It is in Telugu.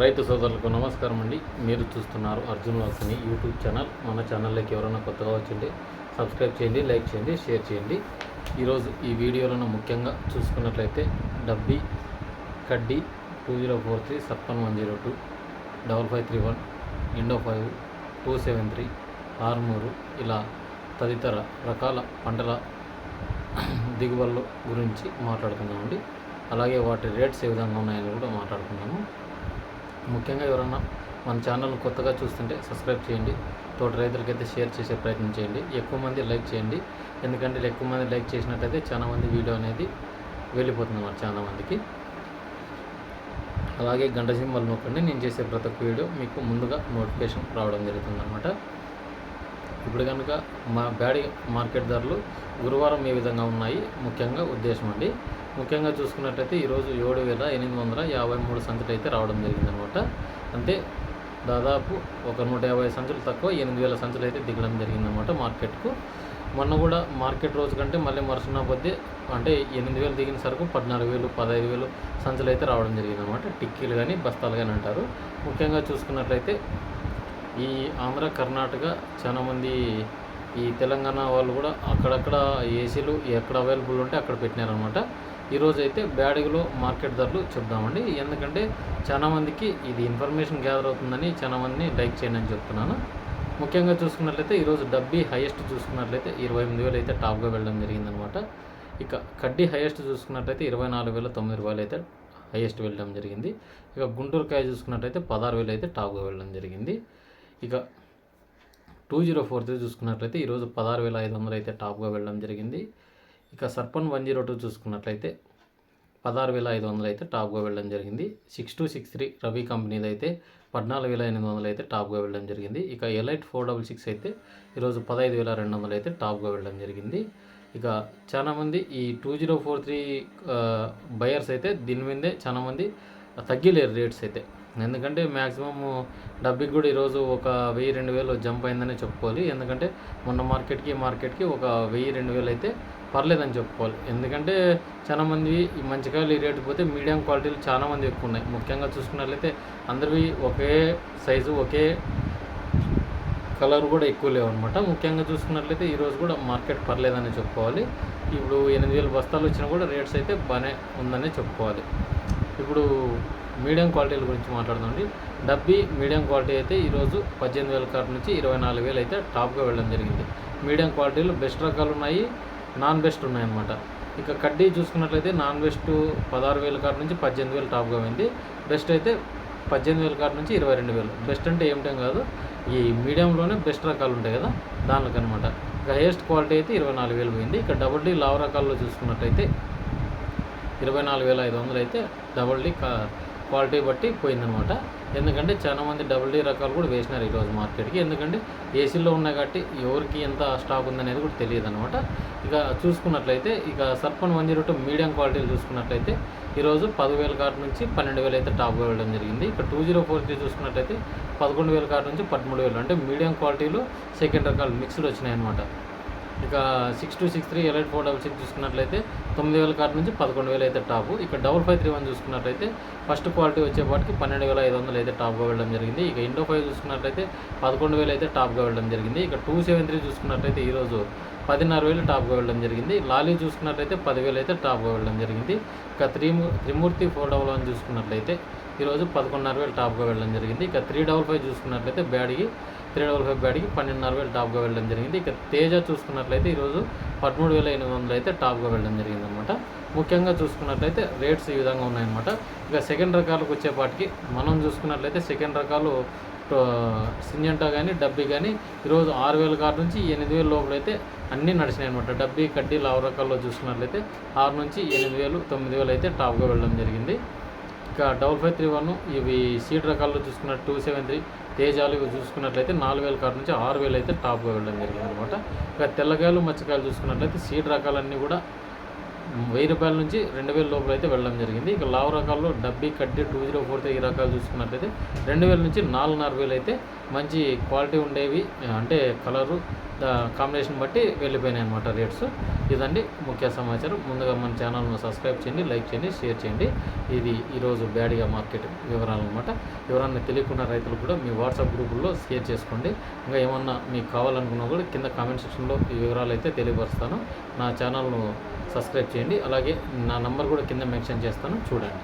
రైతు సోదరులకు నమస్కారం అండి. మీరు చూస్తున్నారు అర్జున్ వాసని యూట్యూబ్ ఛానల్. మన ఛానల్లోకి ఎవరైనా కొత్తగా వచ్చింటే సబ్స్క్రైబ్ చేయండి లైక్ చేయండి షేర్ చేయండి. ఈరోజు ఈ వీడియోలను ముఖ్యంగా చూసుకున్నట్లయితే Dabbi Kaddi two zero four three Sarpan one zero two double five three one Indo five two seven three Armoor ఇలా తదితర రకాల పంటల దిగుబడుల గురించి మాట్లాడుకుందామండి. అలాగే వాటి రేట్స్ ఏ విధంగా ఉన్నాయని కూడా మాట్లాడుకుందాము. ముఖ్యంగా ఎవరన్నా మన ఛానల్ కొత్తగా చూస్తుంటే సబ్స్క్రైబ్ చేయండి. తోటి రైతులకైతే షేర్ చేసే ప్రయత్నం చేయండి. ఎక్కువ మంది లైక్ చేయండి. ఎందుకంటే ఎక్కువ మంది లైక్ చేసినట్టయితే చాలా మంది వీడియో అనేది వెళ్ళిపోతుంది అన్నమాట చాలా మందికి అలాగే గంట సింబల్ నొక్కండి. నేను చేసే ప్రతి ఒక్క వీడియో మీకు ముందుగా నోటిఫికేషన్ రావడం జరుగుతుందన్నమాట. ఇప్పుడు కనుక మా బ్యాడీ మార్కెట్ ధరలు గురువారం ఏ విధంగా ఉన్నాయి? ముఖ్యంగా ఉద్దేశం అండి. ముఖ్యంగా చూసుకున్నట్లయితే ఈరోజు ఏడు వేల ఎనిమిది వందల యాభై మూడు సంచులు అయితే రావడం జరిగిందనమాట అంటే దాదాపు ఒక నూట యాభై సంచులు తక్కువ ఎనిమిది వేల సంచులు అయితే దిగడం జరిగిందనమాట మార్కెట్కు. మొన్న కూడా మార్కెట్ రోజు కంటే మళ్ళీ మరుసన్న కొద్దీ అంటే ఎనిమిది వేలు దిగిన సరుకు పద్నాలుగు వేలు పదహైదు వేలు సంచులు అయితే రావడం జరిగిందనమాట టిక్కీలు కానీ బస్తాలు కానీ అంటారు. ముఖ్యంగా చూసుకున్నట్లయితే ఈ ఆంధ్ర కర్ణాటక చాలా మంది ఈ తెలంగాణ వాళ్ళు కూడా అక్కడక్కడ ఏసీలు ఎక్కడ అవైలబుల్ ఉంటే అక్కడ పెట్టినారనమాట ఈరోజు అయితే బ్యాడగిలో మార్కెట్ ధరలు చెప్దామండి. ఎందుకంటే చాలా మందికి ఇది ఇన్ఫర్మేషన్ గ్యాదర్ అవుతుందని చాలా మందిని లైక్ చేయండి అని చెప్తున్నాను. ముఖ్యంగా చూసుకున్నట్లయితే ఈరోజు డబ్బీ హైయెస్ట్ చూసుకున్నట్లయితే ఇరవై ఎనిమిది వేలు అయితే టాప్గా వెళ్ళడం జరిగిందనమాట ఇక కడ్డీ హైయెస్ట్ చూసుకున్నట్లయితే ఇరవై నాలుగు వేల తొమ్మిది రూపాయలు అయితే హైయెస్ట్ వెళ్ళడం జరిగింది. ఇక గుంటూరు కాయ చూసుకున్నట్లయితే పదహారు వేలు అయితే టాప్గా వెళ్ళడం జరిగింది. ఇక టూ జీరో ఫోర్ త్రీ చూసుకున్నట్లయితే ఈరోజు పదహారు వేల ఐదు వందలు అయితే టాప్గా వెళ్ళడం జరిగింది. ఇక సర్పన్ వన్ జీరో టూ చూసుకున్నట్లయితే పదహారు వేల ఐదు వందలు అయితే టాప్గా వెళ్ళడం జరిగింది. Six two six three Ravi కంపెనీది అయితే పద్నాలుగు వేల ఎనిమిది వందలు అయితే టాప్గా వెళ్ళడం జరిగింది. ఇక ఎలైట్ ఫోర్ డబల్ సిక్స్ అయితే ఈరోజు పదహైదు వేల రెండు వందలు అయితే టాప్గా వెళ్ళడం జరిగింది. ఇక చాలామంది ఈ two zero four three buyers అయితే దీని మీదే చాలామంది తగ్గిలేరు రేట్స్ అయితే. ఎందుకంటే మ్యాక్సిమం డబ్బికి కూడా ఈరోజు ఒక వెయ్యి రెండు వేలు జంప్ అయిందనే చెప్పుకోవాలి. ఎందుకంటే మొన్న మార్కెట్కి మార్కెట్కి ఒక వెయ్యి రెండు వేలు అయితే పర్లేదని చెప్పుకోవాలి. ఎందుకంటే చాలా మంది ఈ మంచి కాయలు ఈ రేటు పోతే మీడియం క్వాలిటీలు చాలా మంది ఎక్కువ ఉన్నాయి. ముఖ్యంగా చూసుకున్నట్లయితే అందరివి ఒకే సైజు ఒకే కలర్ కూడా ఎక్కువ లేవు అనమాట ముఖ్యంగా చూసుకున్నట్లయితే ఈరోజు కూడా మార్కెట్ పర్లేదని చెప్పుకోవాలి. ఇప్పుడు ఎనిమిది వేల బస్తాలు వచ్చినా కూడా రేట్స్ అయితే బాగానే ఉందని చెప్పుకోవాలి. ఇప్పుడు మీడియం క్వాలిటీల గురించి మాట్లాడుతుంది డబ్బీ మీడియం క్వాలిటీ అయితే ఈరోజు పద్దెనిమిది వేల కాడ నుంచి ఇరవై నాలుగు వేలు అయితే టాప్గా వెళ్ళడం జరిగింది. మీడియం క్వాలిటీలు బెస్ట్ రకాలు ఉన్నాయి నాన్ బెస్ట్ ఉన్నాయన్నమాట. ఇక కడ్డీ చూసుకున్నట్లయితే నాన్ బెస్ట్ పదహారు వేల కాడ నుంచి పద్దెనిమిది వేలు టాప్గా పోయింది. బెస్ట్ అయితే పద్దెనిమిది వేల కాడ నుంచి ఇరవై రెండు వేలు. బెస్ట్ అంటే ఏమిటం కాదు ఈ మీడియంలోనే బెస్ట్ రకాలు ఉంటాయి కదా దానికి అనమాట ఇక హైయెస్ట్ క్వాలిటీ అయితే ఇరవై నాలుగు వేలు పోయింది. ఇక డబుల్ డీ లావ్ రకాల్లో చూసుకున్నట్టయితే ఇరవై నాలుగు వేల ఐదు వందలు అయితే డబుల్ డీ క్వాలిటీ బట్టి పోయిందనమాట ఎందుకంటే చాలా మంది డబుల్ డీ రకాలు కూడా వేసినారు ఈరోజు మార్కెట్కి. ఎందుకంటే ఏసీలో ఉన్నాయి కాబట్టి ఎవరికి ఎంత స్టాక్ ఉందనేది కూడా తెలియదు అనమాట ఇక చూసుకున్నట్లయితే ఇక Sarpan one zero two medium క్వాలిటీలు చూసుకున్నట్లయితే ఈరోజు పదివేల కార్డు నుంచి పన్నెండు వేలు అయితే టాప్ వెళ్ళడం జరిగింది. ఇక టూ జీరో ఫోర్ త్రీ చూసుకున్నట్లయితే పదకొండు వేల కార్డు నుంచి పదమూడు వేలు అంటే మీడియం క్వాలిటీలు సెకండ్ రకాలు మిక్స్డ్ వచ్చినాయి అనమాట ఇక six two six three elite four double six చూసుకున్నట్లయితే తొమ్మిది వేల కార్డు నుంచి పదకొండు వేలు అయితే టాప్ ఇక డబల్ ఫైవ్ త్రీ వన్ చూసుకున్నట్లయితే ఫస్ట్ క్వాలిటీ వచ్చేపాటికి పన్నెండు వేల ఐదు వందలు అయితే టాప్గా వెళ్ళడం జరిగింది. ఇక ఇండో ఫైవ్ చూసుకున్నట్లయితే పదకొండు వేలు అయితే టాప్గా వెళ్ళడం జరిగింది. ఇక టూ సెవెన్ త్రీ చూసుకున్నట్లయితే ఈరోజు పదిన్నర వేలు టాప్గా వెళ్ళడం జరిగింది. లాలీ చూసుకున్నట్లయితే పదివేలు అయితే టాప్గా వెళ్ళడం జరిగింది. ఇక త్రీ త్రిమూర్తి ఫోర్ డబల్ వన్ చూసుకున్నట్లయితే ఈరోజు పదకొండున్నర వేలు టాప్గా వెళ్ళడం జరిగింది. ఇక త్రీ డబల్ ఫైవ్ చూసుకున్నట్లయితే బ్యాడ్కి త్రీ డబల్ ఫైవ్ బ్యాడ్కి పన్నెండున్నర వేలు టాప్గా వెళ్ళడం జరిగింది. ఇక తేజ చూసుకున్నట్లయితే ఈరోజు పదమూడు వేల ఎనిమిది వందలు అయితే టాప్గా వెళ్ళడం జరిగింది అనమాట ముఖ్యంగా చూసుకున్నట్లయితే రేట్స్ ఈ విధంగా ఉన్నాయన్నమాట. ఇక సెకండ్ రకాలకు వచ్చేపాటికి మనం చూసుకున్నట్లయితే సెకండ్ రకాలు సింజంటా కానీ డబ్బీ కానీ ఈరోజు ఆరు వేల కాడ నుంచి ఎనిమిది వేల లోపల అయితే అన్నీ నడిచినాయి అనమాట డబ్బీ కడ్డీ లావు రకాల్లో చూసుకున్నట్లయితే ఆరు నుంచి ఎనిమిది వేలు తొమ్మిది వేలు అయితే టాప్గా వెళ్ళడం జరిగింది. ఇక డబల్ ఫైవ్ త్రీ వన్ ఇవి సీట్ రకాల్లో చూసుకున్న టూ సెవెన్ త్రీ తేజాలు ఇవి చూసుకున్నట్లయితే నాలుగు వేల కాడ నుంచి ఆరు వేలు అయితే టాప్గా వెళ్ళడం జరిగింది అనమాట ఇక తెల్లకాయలు మచ్చకాయలు చూసుకున్నట్లయితే సీడ్ రకాలన్నీ కూడా వెయ్యి రూపాయల నుంచి రెండు వేల లోపల అయితే వెళ్ళడం జరిగింది. ఇక లావు రకాల్లో డబ్బీ కడ్డీ టూ జీరో ఫోర్ ఈ రకాలు చూసుకున్నట్లయితే రెండు వేల నుంచి నాలుగున్నర వేలు అయితే మంచి క్వాలిటీ ఉండేవి అంటే కలరు కాంబినేషన్ బట్టి వెళ్ళిపోయినాయి అనమాట రేట్స్ ఇదండి ముఖ్య సమాచారం. ముందుగా మన ఛానల్ను సబ్స్క్రైబ్ చేయండి లైక్ చేయండి షేర్ చేయండి. ఇది ఈరోజు బ్యాడ్గా మార్కెట్ వివరాలు అనమాట వివరాన్ని తెలియకుండా రైతులు కూడా మీ వాట్సాప్ గ్రూపుల్లో షేర్ చేసుకోండి. ఇంకా ఏమన్నా మీకు కావాలనుకున్నా కూడా కింద కామెంట్ సెక్షన్లో ఈ వివరాలు అయితే తెలియపరుస్తాను. నా ఛానల్ను సబ్స్క్రైబ్ చేయండి. అలాగే నా నంబర్ కూడా కింద మెన్షన్ చేస్తాను. చూడండి.